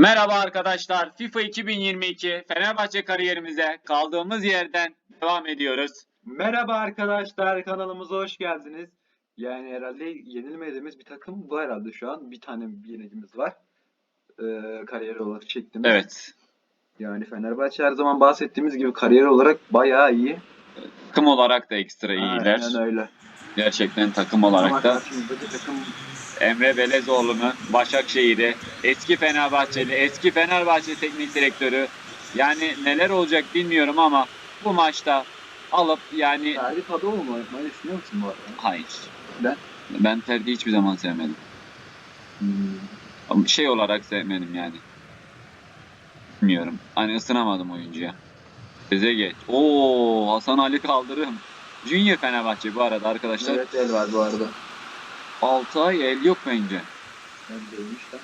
Merhaba arkadaşlar. FIFA 2022 Fenerbahçe kariyerimize kaldığımız yerden devam ediyoruz. Merhaba arkadaşlar kanalımıza hoş geldiniz. Yani herhalde yenilmediğimiz bir takım bu herhalde şu an. Bir tane yenilgimiz var. Ee, kariyer olarak çektiğimiz. Evet. Yani Fenerbahçe her zaman bahsettiğimiz gibi kariyer olarak bayağı iyi. Takım olarak da ekstra iyiler. Aynen öyle. Gerçekten takım olarak da takım Emre Belezoğlu'nu Başakşehir'i eski Fenerbahçeli, eski Fenerbahçe teknik direktörü yani neler olacak bilmiyorum ama bu maçta alıp yani Ferdi Kadıoğlu mu oynatmayı düşünüyor musun bu arada? hayır. Ben? Ben Ferdi'yi hiçbir zaman sevmedim. Hmm. şey olarak sevmedim yani. Bilmiyorum. Hani ısınamadım oyuncuya. Size geç. Oo Hasan Ali Kaldırım. Junior Fenerbahçe bu arada arkadaşlar. Evet el var bu arada. 6 ay el yok bence. Ben değilmiş de.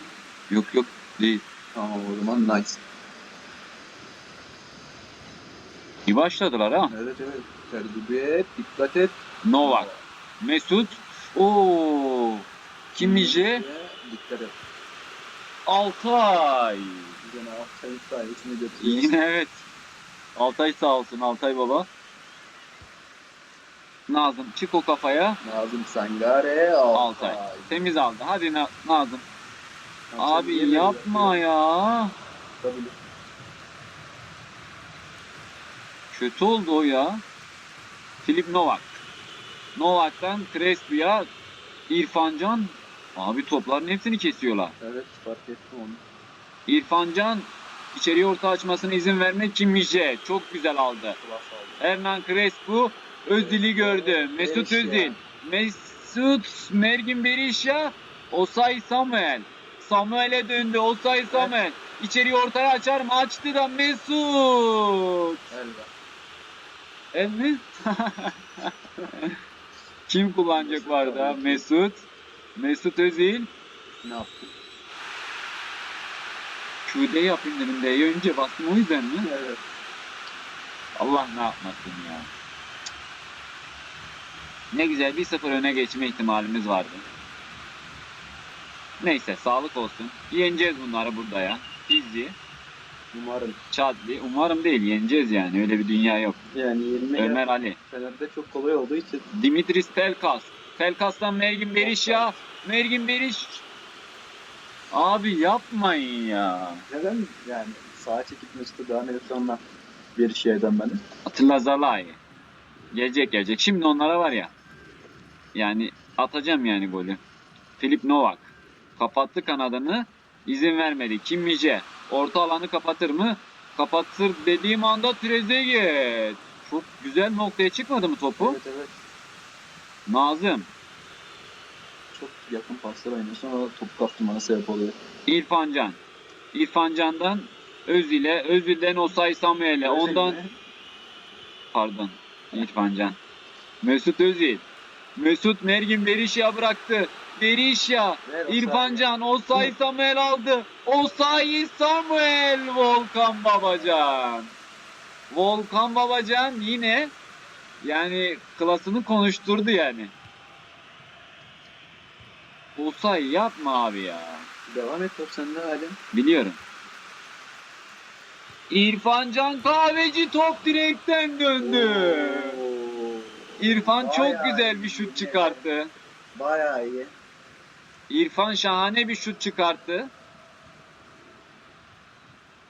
Yok yok değil. Tamam o zaman nice. İyi başladılar ha. Evet evet. Ferdi dikkat et. Novak. Mesut. Oo. Kimmici. Dikkat et. Altay. Yine Aksay'ın sayesinde götürüyoruz. Yine evet. Altay sağ olsun Altay baba. Nazım çık o kafaya. Nazım Sangare Altay. Temiz aldı. Hadi Na- Nazım. Abi yapma ya. Tabii. Kötü oldu o ya. Filip Novak. Novak'tan Crespo'ya İrfancan. Abi topların hepsini kesiyorlar. Evet fark ettim onu. İrfancan içeriye orta açmasına izin vermek için Mişe. Çok güzel aldı. Klas aldı. Hernan Crespo Özil'i gördü. Mesut Berisha. Özil. Mesut Mergin Berisha. Osay Samuel. Samuel'e döndü. Osay Samuel. İçeriye ortaya açar mı? Açtı da Mesut. El var. El mi? Kim kullanacak arada? Mesut. Mesut Özil. Ne yaptı? QD yapayım dedim de önce bastım o yüzden mi? Evet. Allah ne yapmasın ya. Ne güzel 1-0 öne geçme ihtimalimiz vardı. Neyse sağlık olsun. Yeneceğiz bunları burada ya. Fizzi, Umarım. Chadli. Umarım değil yeneceğiz yani. Öyle bir dünya yok. Yani 20 Ömer Ali. Fener'de çok kolay olduğu için Dimitris Pelkas. Pelkas'tan Mergin Berisha. Mergin Beriş. Abi yapmayın ya. neden yani sağa çekip Mesut'a devam edip sonra bir şeyden beni. Atilla Zalai. Gelecek gelecek. Şimdi onlara var ya. Yani atacağım yani golü. Filip Novak. Kapattı kanadını. izin vermedi. Kim Mice. Orta alanı kapatır mı? Kapatır dediğim anda Trezeguet. Çok güzel noktaya çıkmadı mı topu? Evet evet. Nazım. Çok yakın paslar oynuyorsun ama top kaptırmana sebep oluyor. İrfan Can. İrfan Can'dan Özil'e. Özil'den Osay Samuel'e. Ondan mi? Pardon. İrfan Can. Mesut Özil. Mesut Mergin Berişya bıraktı. Berişya. Osayi. İrfan Can. Osay Samuel aldı. Osay Samuel. Volkan Babacan. Volkan Babacan yine yani klasını konuşturdu yani. Osay yapma abi ya. Devam et top sende hadi. Biliyorum. İrfan Can Kahveci top direkten döndü. Oo. İrfan Bayağı çok güzel bir şut çıkarttı. Bayağı iyi. İrfan şahane bir şut çıkarttı.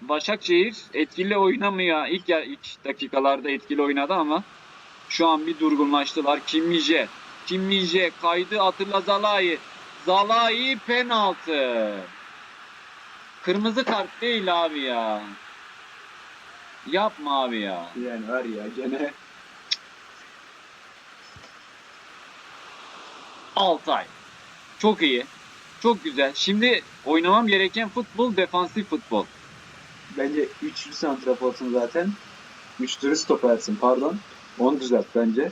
Başakşehir etkili oynamıyor. İlk, yer, ilk dakikalarda etkili oynadı ama şu an bir durgunlaştılar. Kim Mije. Kaydı Atilla Zalai. Zalai penaltı. Kırmızı kart değil abi ya. Yapma abi ya. Yani var ya gene Altay. Çok iyi. Çok güzel. Şimdi oynamam gereken futbol defansif futbol. bence üçlü santraforsun zaten. Üçlü stopersin pardon. Onu düzelt bence.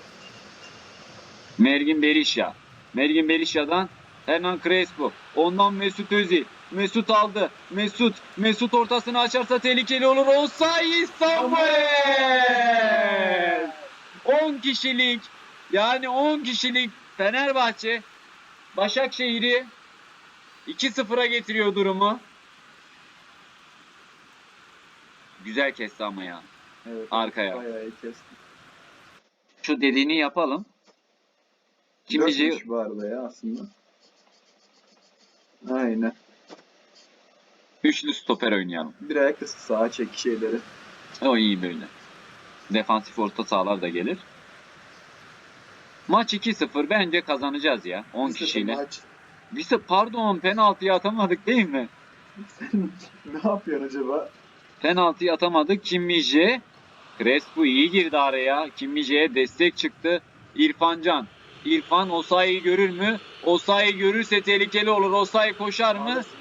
Mergin Berisha. Mergin Berisha'dan Hernan Crespo. Ondan Mesut Özil. Mesut aldı. Mesut. Mesut ortasını açarsa tehlikeli olur. Osayi Samuel. 10 kişilik yani 10 kişilik Fenerbahçe Başakşehir'i 2-0'a getiriyor durumu. Güzel kesti ama ya. Evet. Arkaya. Bayağı kesti. Şu dediğini yapalım. Kimmici Dörtmüş bu arada ya aslında. Aynen. üçlü stoper oynayalım. Bir ayakta sağa çek şeyleri. O iyi böyle. Defansif orta sahalar da gelir. Maç 2-0 bence kazanacağız ya 10 Bir sıfır kişiyle. maç. Biz pardon penaltıyı atamadık değil mi? Ne yapıyorsun acaba? Penaltıyı atamadık. Kim Mijé. Crespo iyi girdi araya. Kim destek çıktı. İrfan Can. İrfan Osayi'yi görür mü? Osayi görürse tehlikeli olur. Osayi koşar mı? Maalesef.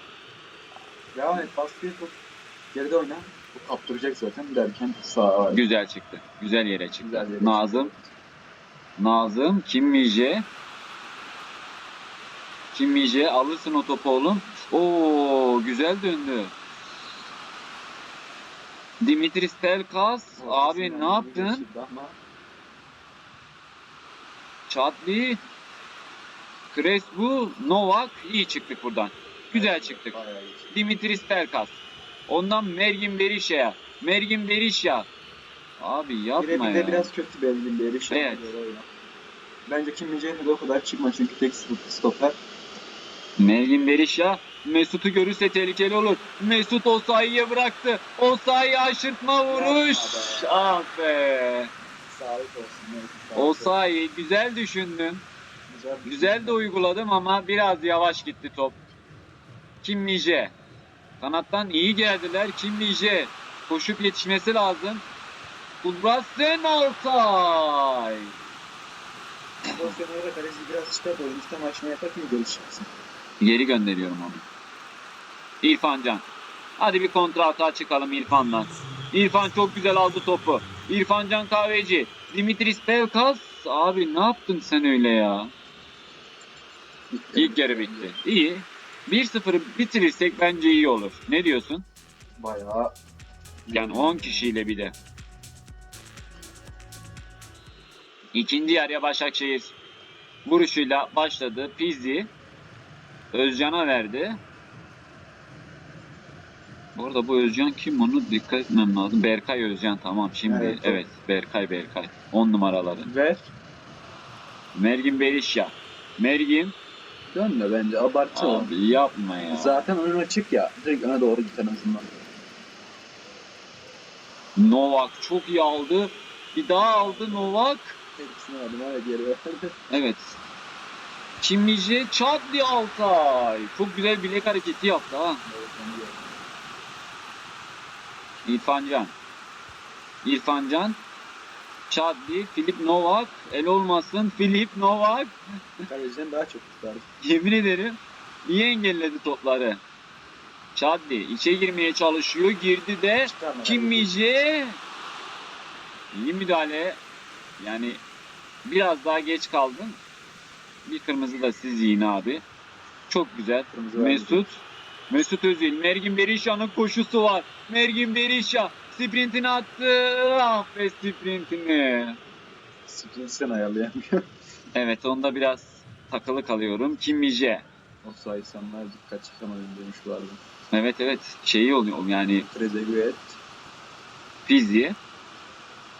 Devam et baskıyı tut. Geride oyna. Bu kaptıracak zaten derken sağa. Güzel çıktı. Güzel yere çıktı. Güzel yere Nazım. Nazım. Kim Mijé. Alırsın o topu oğlum. Oo güzel döndü. Dimitris Pelkas. Abi ne yaptın? Çatli, Crespo, Novak iyi çıktık buradan. Güzel çıktık. Dimitris Pelkas. Ondan Mergin Berisha'ya. Mergin Berisha. Abi yapma Birebir de ya. biraz kötü belli bir şey. Evet. Bence Kim de o kadar çıkma çünkü tek stoper. Mergin Berisha Mesut'u görürse tehlikeli olur. Mesut Osayi'ye bıraktı. Osayi aşırtma vuruş. Be. Ah be. Sağlık olsun. evet, sağlık olsun. Osayi güzel düşündün. Güzel, Güzel de uyguladım ama biraz yavaş gitti top. Kim Mijé. Kanattan iyi geldiler. Kim Mijé. Koşup yetişmesi lazım. Kudratsen Altay. Pozisyonlara kaleci biraz çıkart oyun sistem açma yapar ki geri gönderiyorum onu. İrfan Can. Hadi bir kontra hata çıkalım İrfan'dan. İrfan çok güzel aldı topu. İrfan Can Kahveci. Dimitris Pelkas. Abi ne yaptın sen öyle ya? İlk yarı bitti. İyi. 1-0'ı bitirirsek bence iyi olur. Ne diyorsun? Bayağı Yani 10 kişiyle bir de. İkinci yarıya Başakşehir vuruşuyla başladı. Pizzi Özcan'a verdi. Bu arada bu Özcan kim onu dikkat etmem lazım. Berkay Özcan tamam şimdi Evet, evet, o. Berkay Berkay. 10 numaraları. ver. Mergin Berişya. Mergin Dönme bence abartı o. abi yapma ya. Zaten önün açık ya. Direkt öne doğru git en azından. Novak çok iyi aldı. Bir daha aldı Novak. Hepsini aldım hala geri verdi. Evet. Çimlice Çadli Altay. Çok güzel bilek hareketi yaptı ha. Evet, onu gördüm. İrfan Can. İrfan Can. Çadli, Filip Novak. El olmasın Filip Novak. Kaleciden daha çok tutar. Yemin ederim iyi engelledi topları. Çadli içe girmeye çalışıyor. Girdi de. Kimmice. İyi müdahale. Yani biraz daha geç kaldın. Bir kırmızı da siz yiyin abi. Çok güzel. Kırmızı. Mesut. Mesut Özil. Mergin Berisha'nın koşusu var. Mergin Berisha. Sprintini attı. Ah be sprintini. Sprint sen ayarlayamıyor. Evet onda biraz takılı kalıyorum. Kimmice. o sayısanlar dikkat çıkamadın demiş arada. Evet evet şeyi oluyor yani Trezeguet.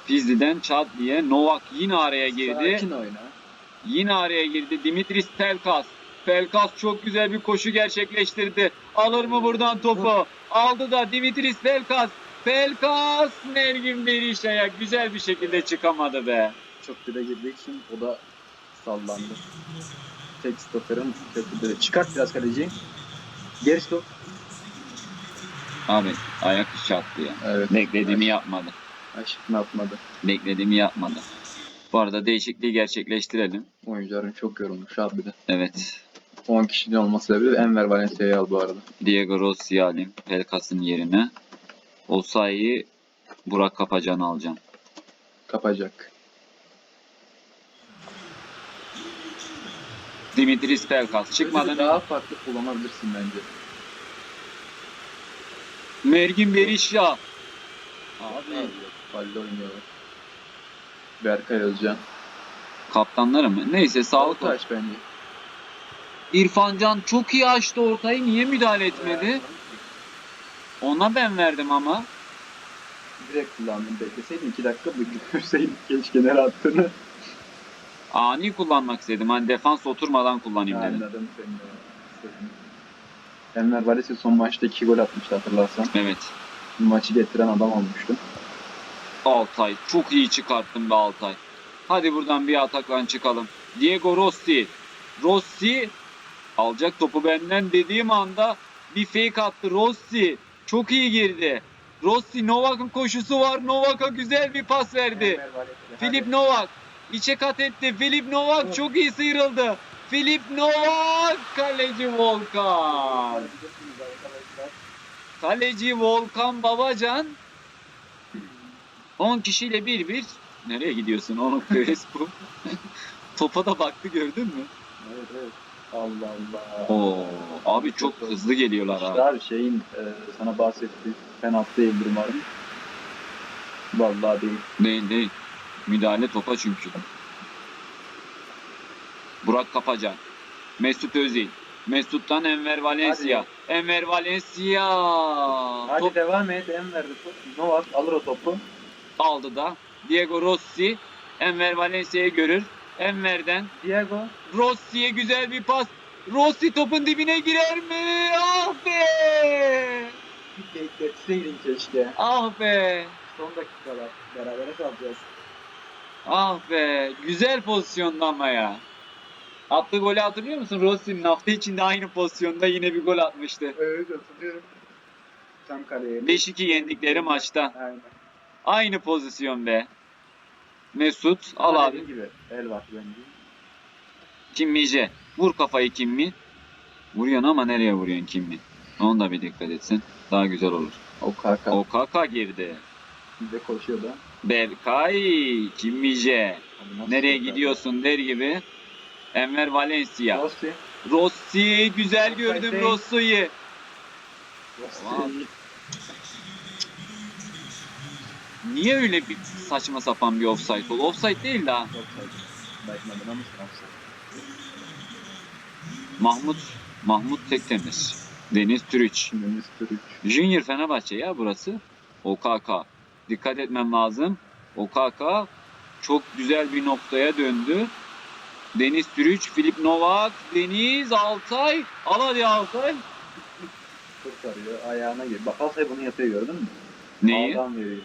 Pizzi. Pizzi'den Chadli'ye Novak yine araya girdi. Sakin oyna. Yine araya girdi Dimitris Pelkas. Pelkas çok güzel bir koşu gerçekleştirdi. Alır mı buradan topu? Aldı da Dimitris Pelkas. Pelkas Mergin Berisha'ya güzel bir şekilde çıkamadı be. Çok dibe girdiği için o da sallandı. Tek stoperin köprüde. Çıkart biraz kaleciyi. Geri stop. Abi ayak içi attı ya. Evet. Beklediğimi yapmadı. Aşkını atmadı. Beklediğimi yapmadı. Bu arada değişikliği gerçekleştirelim. Oyuncuların çok yorulmuş abi de. Evet. 10 kişinin olması sebebi Enver Valencia'yı al bu arada. Diego Rossi'yi alayım Pelkas'ın yerine. Osayi'yi Burak Kapacan'ı alacağım. Kapacak. Dimitris Pelkas Çıkmadan daha farklı kullanabilirsin bence. Mergin Berisha. Abi Abi. Halde oynuyorlar. Berkay Özcan. kaptanları mı? Neyse sağlık olsun. aç bence. İrfan Can çok iyi açtı ortayı. Niye müdahale etmedi? Ona ben verdim ama. Direkt kullandım. Bekleseydin 2 dakika bekleseydin keşke nereye attığını. Ani kullanmak istedim. Hani defans oturmadan kullanayım dedim. Anladım seni. Enver Valencia son maçta 2 gol atmıştı hatırlarsan. Evet. Maçı getiren adam olmuştu. Altay. Çok iyi çıkarttın be Altay. Hadi buradan bir atakla çıkalım. Diego Rossi. Rossi alacak topu benden dediğim anda bir fake attı Rossi. Çok iyi girdi. Rossi Novak'ın koşusu var. Novak'a güzel bir pas verdi. Filip. Novak içe kat etti. Filip Novak çok iyi sıyrıldı. Filip Novak kaleci Volkan. Kaleci Volkan Babacan 10 kişiyle 1-1 nereye gidiyorsun oğlum Crespo topa da baktı gördün mü? Evet evet. Allah Allah. Oo abi çok hızlı geliyorlar abi. abi şeyin e, sana bahsettiği penaltı değildir umarım. Vallahi değil. Değil değil. Müdahale topa çünkü. Burak Kapacan. Mesut Özil. Mesut'tan Enver Valencia. Enver Valencia. Hadi Top devam et Enver. Novak alır o topu. Aldı da. Diego Rossi. Enver Valencia'yı görür. Enver'den Diego. Rossi'ye güzel bir pas. Rossi topun dibine girer mi? Ah be! Bir bekletseydin keşke. Ah be! Son dakikalar. Berabere kalacağız. Ah be! Güzel pozisyonda ama ya. Attığı golü hatırlıyor musun? Rossi'nin hafta içinde aynı pozisyonda yine bir gol atmıştı. Evet hatırlıyorum. Tam kaleye. 5-2 yendikleri maçta. Aynen. Aynı pozisyon be. Mesut al abi. gibi el var bence. Kimmice. Vur kafayı Kimmi. Vuruyorsun ama nereye vuruyorsun Kimmi? Onu da bir dikkat etsin. Daha güzel olur. O kaka. O kaka girdi. Bir de koşuyor da. Berkay Kimmice. Nereye gidiyorsun der gibi. Enver Valencia. Rossi. Rossi güzel gördüm Offside. Rossi'yi. Rossi. Niye öyle bir saçma sapan bir offside oldu? Offside değil offside. Mahmut Mahmut Tekdemir. Deniz Türüç. Mr. 3. Junior Fenerbahçe ya burası. OKK. Dikkat etmem lazım. OKK çok güzel bir noktaya döndü. Deniz Türüç, Filip Novak, Deniz Altay. Al hadi Altay. Kurtarıyor. Ayağına gir. Bak Altay bunu yapıyor gördün mü? Neyi? Ağdan veriyor.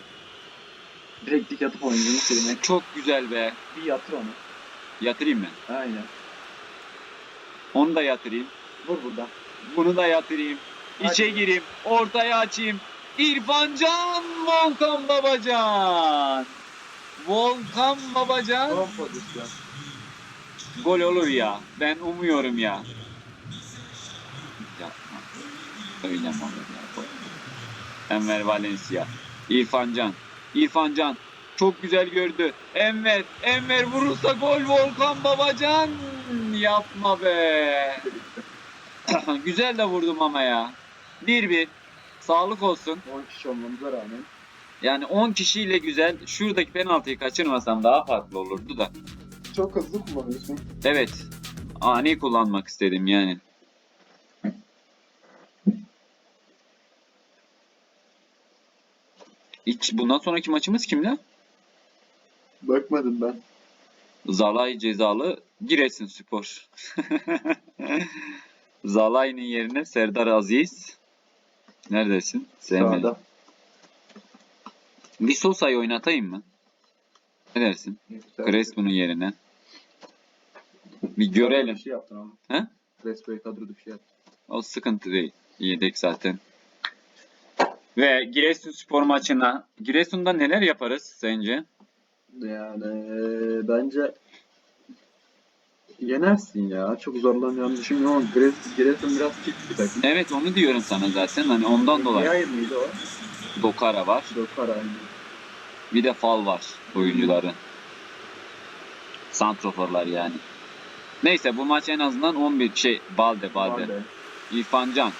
Direkt dik yatıp oyuncunun şeyine Çok güzel be. bir yatır onu. Yatırayım mı? Aynen. Onu da yatırayım. Vur buradan. Bunu da yatırayım. İçe Hadi. gireyim. Ortaya açayım. İrfan Can Volkan Babacan. Volkan Babacan. Son pozisyon. Gol olur ya. Ben umuyorum ya. Yapma. Öyle ya? Enver Valencia. İrfan Can. İrfan Can. Çok güzel gördü. Enver. Enver vurursa gol Volkan Babacan. Yapma be. güzel de vurdum ama ya. 1-1. Sağlık olsun. 10 kişi olmamıza rağmen. Yani 10 kişiyle güzel. Şuradaki penaltıyı kaçırmasam daha farklı olurdu da. Çok hızlı kullanıyorsun. Evet. Ani kullanmak istedim yani. Hiç bundan sonraki maçımız kimle? Bakmadım ben. Zalay cezalı Giresunspor. Zalay'ın yerine Serdar Aziz. Neredesin? Sevmedim. Bir Sosa'yı oynatayım mı? Ne dersin? Crespo'nun yerine. Bir görelim. Bir şey yaptın ama. He? Crespo'yu kadro dışı yaptın. O sıkıntı değil. Yedek zaten. Ve Giresunspor maçına Giresun'da neler yaparız sence? Yani bence yenersin ya. Çok zorlanacağını düşünmüyorum ama Gres- Giresun biraz fit bir takım. Evet onu diyorum sana zaten. Hani ondan dolayı. Yayır mıydı o? Dokara var. Dokar aynı. Bir de fal var oyuncuların. Santroforlar yani. Neyse bu maç en azından 11 şey Balde Balde. Balde. İrfan Can.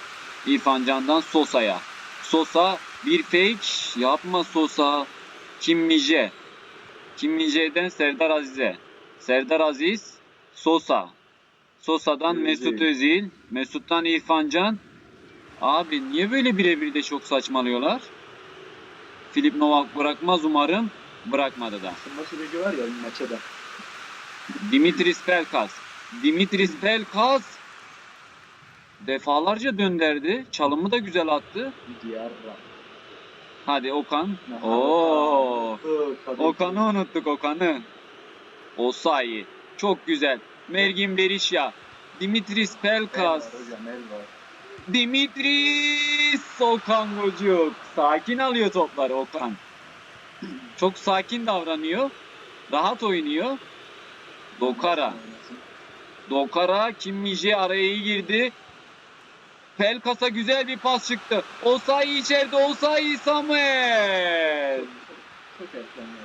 İrfan Can'dan Sosa'ya. Sosa bir fake. Yapma Sosa. Kim Miже. Kim Mije'den Serdar Aziz'e. Serdar Aziz. Sosa. Sosa'dan Özil. Mesut Özil. Mesut'tan İrfan Can. Abi niye böyle birebir de çok saçmalıyorlar? Filip Novak bırakmaz umarım. Bırakmadı da. Isınma süreci var ya maça da. Dimitris Pelkas. Dimitris Pelkas defalarca dönderdi. Çalımı da güzel attı. Diyarra. Hadi Okan. Oo. Okan'ı unuttuk Okan'ı. Osayi. Çok güzel. Mergin Berisha. Dimitris Pelkas. Dimitris Okan Gocuk. Sakin alıyor topları Okan. Çok sakin davranıyor. Rahat oynuyor. Dokara. Dokara Kim Mijé araya girdi. Pelkas'a güzel bir pas çıktı. Osayi içeride. Osayi Samuel.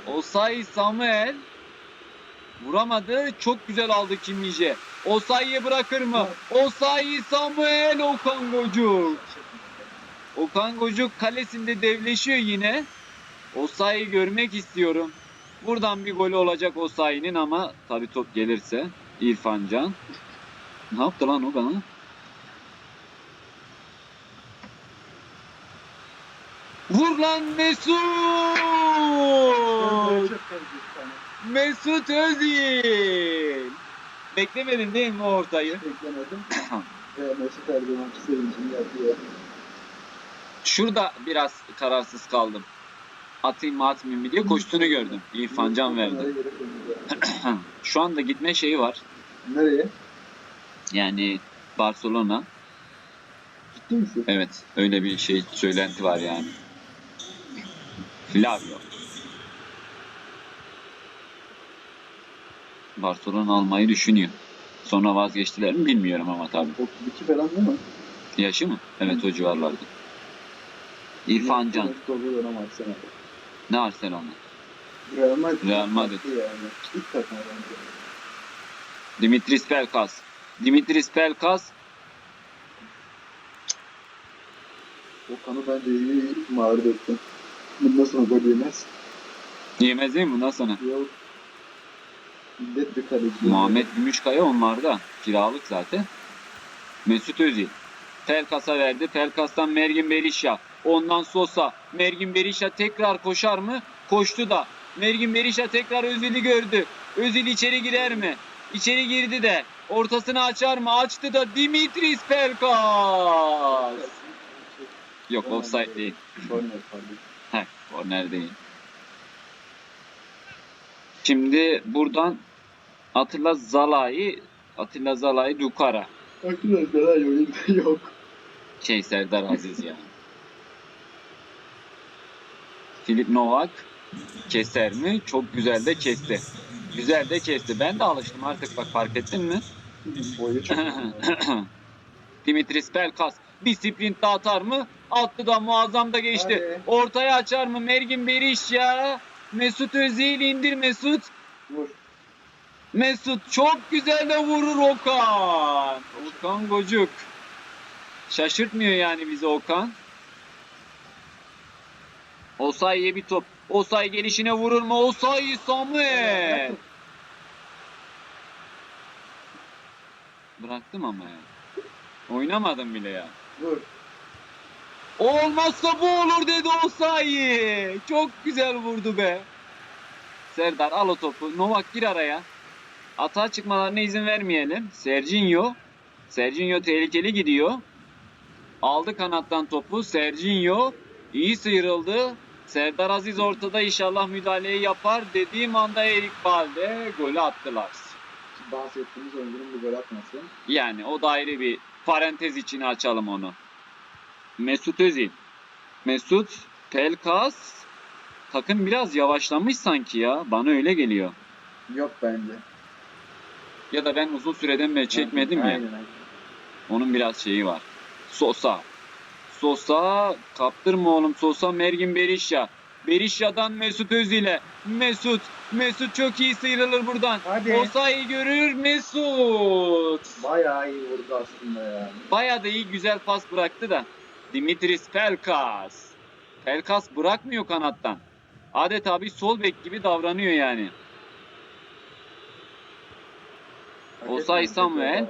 Osayi Samuel vuramadı. Çok güzel aldı Kim Mijé. Osayi'ye bırakır mı? Osayi Samuel Okan Gocuk. Okan Gocuk kalesinde devleşiyor yine. Osayi'yi görmek istiyorum. Buradan bir golü olacak Osayi'nin ama tabi top gelirse İrfan Can. Ne yaptı lan o bana? Vur lan Mesut! Mesut Özil! Beklemedin değil mi ortayı? Beklemedim. Mesut Erdoğan'ın sevincini yapıyor. Şurada biraz kararsız kaldım. Atayım mı atmayayım mı diye koştuğunu gördüm. İrfan Can verdi. Şu anda gitme şeyi var. Nereye? Yani Barcelona. Ciddi misin? Evet öyle bir şey söylenti var yani. Flavio. Barcelona almayı düşünüyor. Sonra vazgeçtiler mi bilmiyorum ama tabii. 32 falan değil mi? Yaşı mı? Evet o civarlarda. İrfan Can. Dönem Arsenal. Ne Arsenal'ı? Real Madrid. Real Madrid. Yani. Dimitris Pelkas. Dimitris Pelkas. Okan'ı bence iyi mağdur ettim. Bundan sonra gol yemez. Yemez değil mi bundan sonra? Yok. Millet bir kaleci. Muhammed Gümüşkaya onlarda. Kiralık zaten. Mesut Özil. Pelkas'a verdi. Pelkas'tan Mergin Berisha. Ondan Sosa. Mergin Berisha tekrar koşar mı? Koştu da. Mergin Berisha tekrar Özil'i gördü. Özil içeri girer mi? İçeri girdi de. Ortasını açar mı? Açtı da Dimitris Pelkas. Yok offside değil. Korner değil. Şimdi buradan Atilla Zalai, Atilla Zalai Dukara. Arkadaşlar hayır oyunda yok. Şey Serdar Aziz ya. Filip Novak keser mi? Çok güzel de kesti. Güzel de kesti. Ben de alıştım artık bak fark ettin mi? Boyu çok. Dimitris Pelkas bir sprint daha atar mı? Attı da muazzam da geçti. Hadi. Ortaya açar mı? Mergin Berisha. Mesut Özil indir Mesut. Vur. Mesut çok güzel de vurur Okan. Okan Gocuk. Şaşırtmıyor yani bizi Okan. Osayi'ye bir top. Osayi gelişine vurur mu? Osayi Samuel. Bıraktım ama ya. Oynamadım bile ya. Vur. Olmazsa bu olur dedi Osayi. Çok güzel vurdu be. Serdar al o topu. Novak gir araya. Atağa çıkmalarına izin vermeyelim. Serginho. Serginho tehlikeli gidiyor. Aldı kanattan topu. Serginho iyi sıyrıldı. Serdar Aziz ortada inşallah müdahaleyi yapar. Dediğim anda Erik Balde golü attılar. Bahsettiğimiz oyuncunun bir gol atması. Yani o da ayrı bir parantez içine açalım onu. Mesut Özil. Mesut Pelkas takım biraz yavaşlamış sanki ya. Bana öyle geliyor. Yok bence. Ya da ben uzun süreden beri çekmedim ya. Aynen, aynen. Onun biraz şeyi var. Sosa. Sosa kaptırma oğlum. Sosa Mergin Berisha. Berisha'dan Mesut Özil'e. Mesut. Mesut çok iyi sıyrılır buradan. Hadi. Osayi görür Mesut. Bayağı iyi vurdu aslında ya. Bayağı da iyi güzel pas bıraktı da. Dimitris Pelkas. Pelkas bırakmıyor kanattan. Adeta bir sol bek gibi davranıyor yani. Etmeyen Samuel.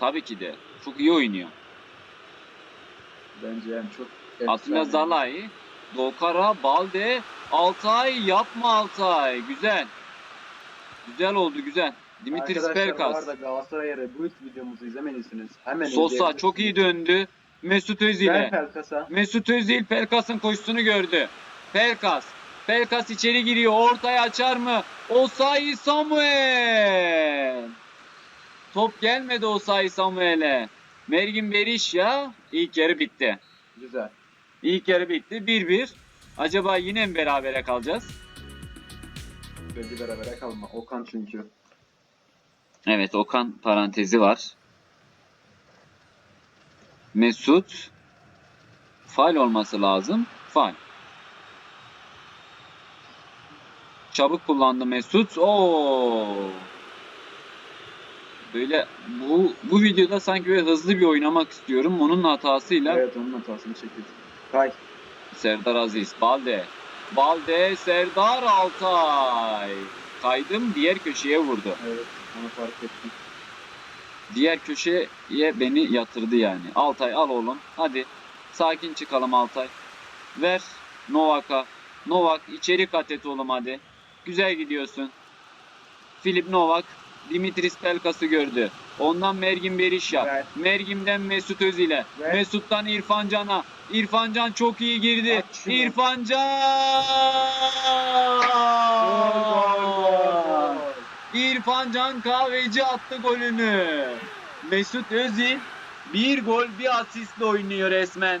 Tabii ki de. Çok iyi oynuyor. Bence yani çok Atilla. Zalai. Dokara, Balde, Altay yapma Altay. Güzel. Güzel oldu güzel. Dimitris Arkadaşlar bu Pelkas. arada Galatasaray'a Reboot videomuzu izlemelisiniz. Hemen Sosa çok iyi döndü. Mesut Özil'e. Pelkas'a. Mesut Özil Pelkas'ın koşusunu gördü. Pelkas. Pelkas içeri giriyor. Ortaya açar mı? Osayi Samuel. Top gelmedi Osayi Samuel'e. Mergin Berisha ilk yarı bitti. Güzel. İlk yarı bitti. 1-1. Acaba yine mi berabere kalacağız? Böyle beraber kalma. Okan çünkü. Evet Okan parantezi var. Mesut. Faal olması lazım. Faal. Çabuk kullandı Mesut. Oo. Böyle bu bu videoda sanki böyle hızlı bir oynamak istiyorum. Onun hatasıyla Evet onun hatasını çekildi. Kay. Serdar Aziz, Balde. Balde, Serdar Altay. Kaydım diğer köşeye vurdu. Evet onu fark ettim. Diğer köşeye beni yatırdı yani. Altay al oğlum. Hadi. Sakin çıkalım Altay. Ver Novak'a. Novak içeri kat et oğlum hadi. Güzel gidiyorsun. Filip Novak Dimitris Pelkas'ı gördü. Ondan Mergin Berisha. Ver. Mergim'den Mesut Özil'e. Mesut'tan İrfan Can'a. İrfan Can çok iyi girdi. İrfan Can! İrfan Can Kahveci attı golünü. Mesut Özil bir gol bir asistle oynuyor resmen.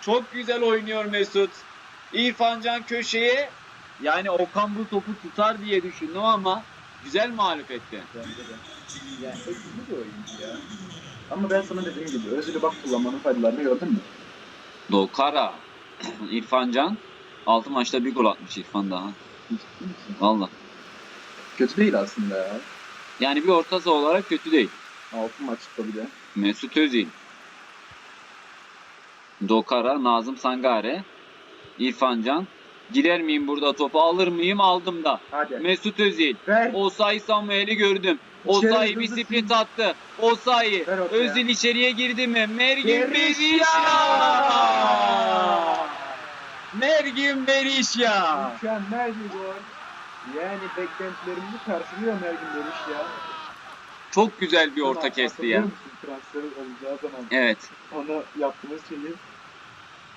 Çok güzel oynuyor Mesut. İrfan Can köşeye yani Okan bu topu tutar diye düşündüm ama güzel mağlup etti. Yani etkili bir oyuncu ya. Ama ben sana dediğim gibi Özil'i bak kullanmanın faydalarını gördün mü? Dokara. İrfan Can 6 maçta bir gol atmış İrfan daha. Valla. Kötü değil aslında ya. Yani bir orta saha olarak kötü değil. 6 maçta bile. Mesut Özil. Dokara, Nazım Sangare. İrfan Can. Gider miyim burada topu alır mıyım? Aldım da. Hadi. Mesut Özil. Ver. Osay Samuel'i gördüm. İçeri Osay bir sprint attı. Osay. Ver ortaya. Özil içeriye girdi mi? Mergin Berisha! Berisha. Mergin Berisha. Mükemmel bir gol. Yani beklentilerimizi karşılıyor Mergin Dönüş ya. Çok güzel bir orta kesti ya. transfer olacağı zaman Evet. onu yaptığımız şeyi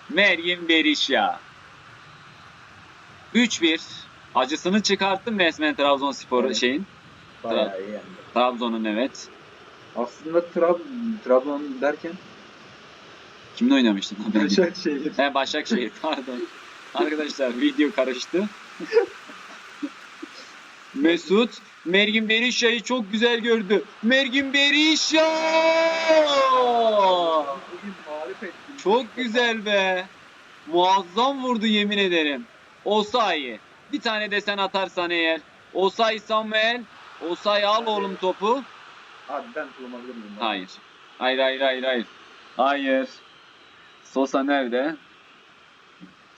Mergin Berisha. 3-1. Acısını çıkarttım resmen Trabzonspor Evet. şeyin. bayağı iyi yani. Trabzon'un evet. Aslında Trab Trabzon derken Kimle oynamıştın? Başakşehir. He Başakşehir pardon. Arkadaşlar video karıştı. Mesut Mergin Berisha'yı çok güzel gördü. Mergin Berisha! Çok güzel be. Muazzam vurdu yemin ederim. Osayi. Bir tane de sen atarsan eğer. Osayi Samuel. Osayi al oğlum topu. Abi ben kullanabilir miyim? Hayır. Hayır hayır hayır hayır. Hayır. Sosa nerede?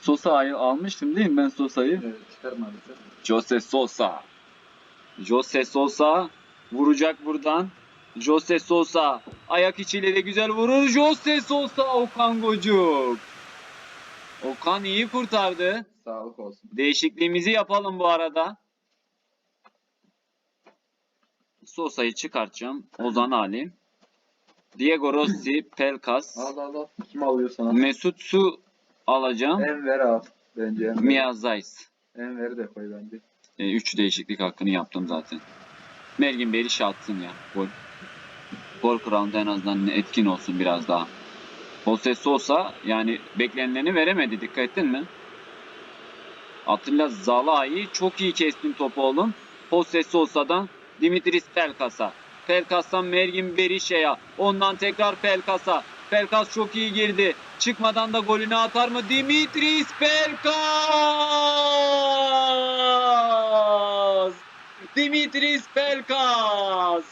Sosa'yı almıştım değil mi ben Sosa'yı? Evet çıkar maalesef. Jose Sosa. Jose Sosa vuracak buradan. Jose Sosa ayak içiyle de güzel vurur. Jose Sosa Okan Gocuk. Okan iyi kurtardı. Sağlık olsun. Değişikliğimizi yapalım bu arada. Sosa'yı çıkartacağım. Ozan Ali. Diego Rossi, Pelkas, Al al al. Kim alıyor sana? Mesut Su alacağım. Enver al. Bence Enver. Mia Zeiss. Enver'i de koy bence. 3 değişiklik hakkını yaptım zaten. Mergin Berisha atsın ya gol. Gol kralında en azından etkin olsun biraz daha. Jose Sosa yani beklenileni veremedi dikkat ettin mi? Atilla Zalai çok iyi kestin topu oğlum. Jose Sosa'dan Dimitris Pelkas'a. Pelkas'tan Mergin Berisha'ya. Ondan tekrar Pelkas'a. Pelkas çok iyi girdi. Çıkmadan da golünü atar mı? Dimitris Pelkas! Dimitris Pelkas!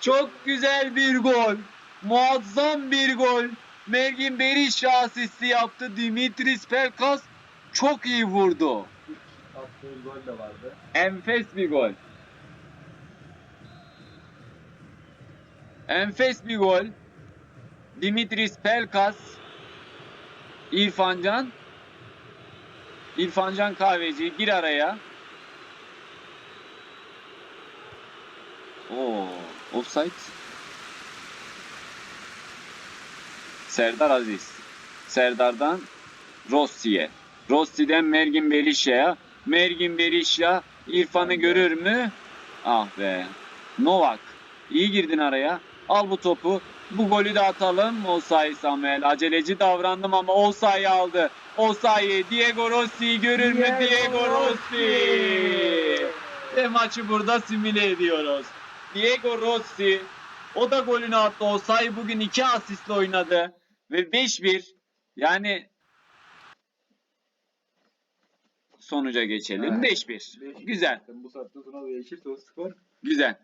Çok güzel bir gol. Muazzam bir gol. Mergin Berisha asisti yaptı. Dimitris Pelkas çok iyi vurdu. Attığı gol de vardı. Enfes bir gol. Enfes bir gol. Dimitris Pelkas, İrfan Can, İrfancan Kahveci gir araya. Oo, offside. Serdar Aziz. Serdar'dan Rossi'ye. Rossi'den Mergin Berisha'ya. Mergin Berisha İrfan'ı görür mü? Ah be. Novak. İyi girdin araya. Al bu topu. Bu golü de atalım. Osayi Samuel. Aceleci davrandım ama Osayi aldı. Osayi. Diego Rossi görür mü? Diego Diego Rossi. Rossi. Ve maçı burada simüle ediyoruz. Diego Rossi. O da golünü attı. Osayi bugün 2 asistle oynadı. Ve 5-1. Yani sonuca geçelim. Evet. 5-1. Güzel. Bu saatte sonra değişirse o skor Güzel.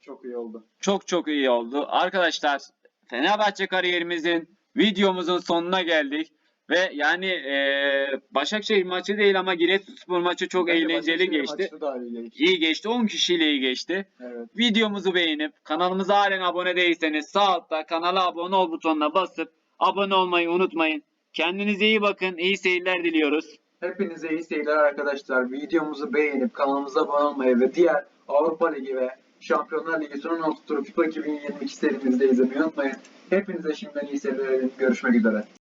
çok iyi oldu. Çok çok iyi oldu. Arkadaşlar Fenerbahçe kariyerimizin videomuzun sonuna geldik. Ve yani eee, Başakşehir maçı değil ama Giresunspor maçı çok Bence eğlenceli geçti. iyi geçti. İyi geçti. 10 kişiyle iyi geçti. Evet. Videomuzu beğenip kanalımıza halen abone değilseniz sağ altta kanala abone ol butonuna basıp abone olmayı unutmayın. Kendinize iyi bakın. İyi seyirler diliyoruz. Hepinize iyi seyirler arkadaşlar. Videomuzu beğenip kanalımıza abone olmayı ve diğer Avrupa Ligi ve Şampiyonlar Ligi son 16 turu FIFA 2022 serimizde izlemeyi unutmayın. Hepinize şimdiden iyi seyirler. Görüşmek üzere.